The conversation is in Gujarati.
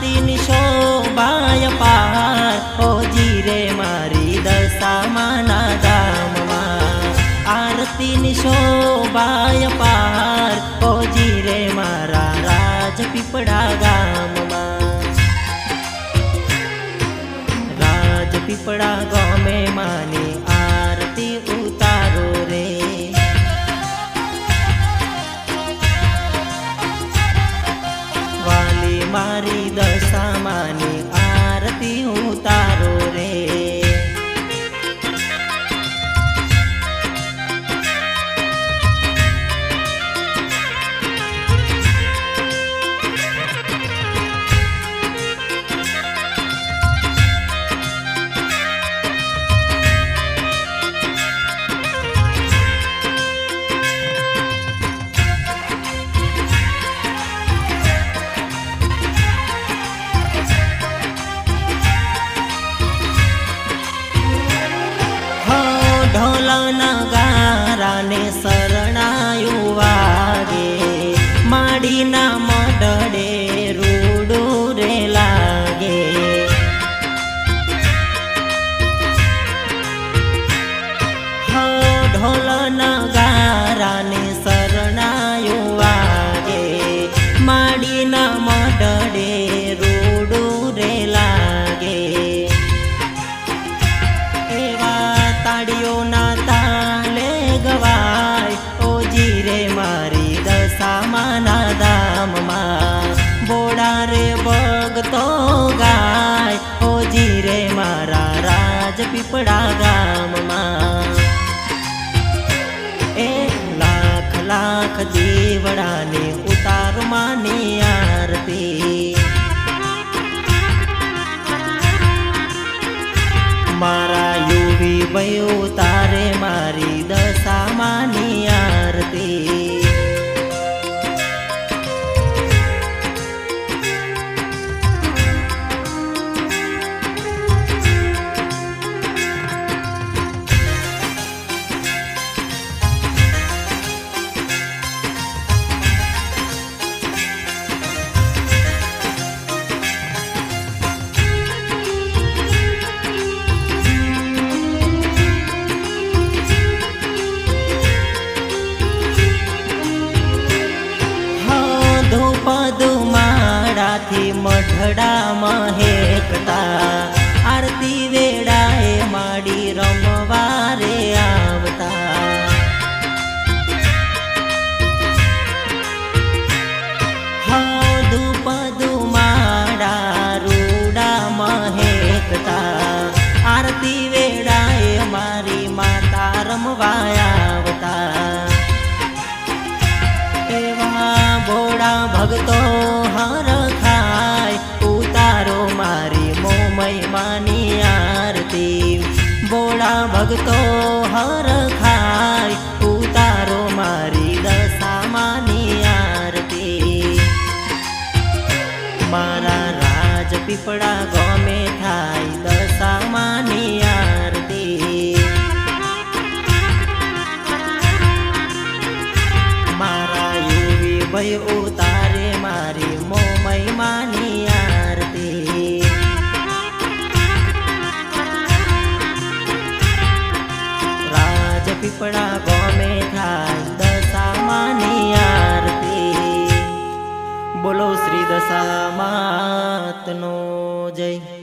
આરતીની શોભાય પાર. ઓજી રે મારી દશામાના ધામમાં. આરતીની શોભાય પાર. ઓજી રે મારા રાજપીપળા ગામમાં. રાજપીપળા ગામે માની ભગતો ગાય ઓજી રે મારા રાજપીપળા ગામમાં. એ લાખ લાખ જીવડાને ઉતાર માની મઢડામાં હેકતા. આરતી વેળાએ માડી રમવારે આવતા. આરતી વેળાએ મારી માતા રમવા આવતા. એવા ભોળા ભોળા ભક્તો શ્રી દશા માતનો જય.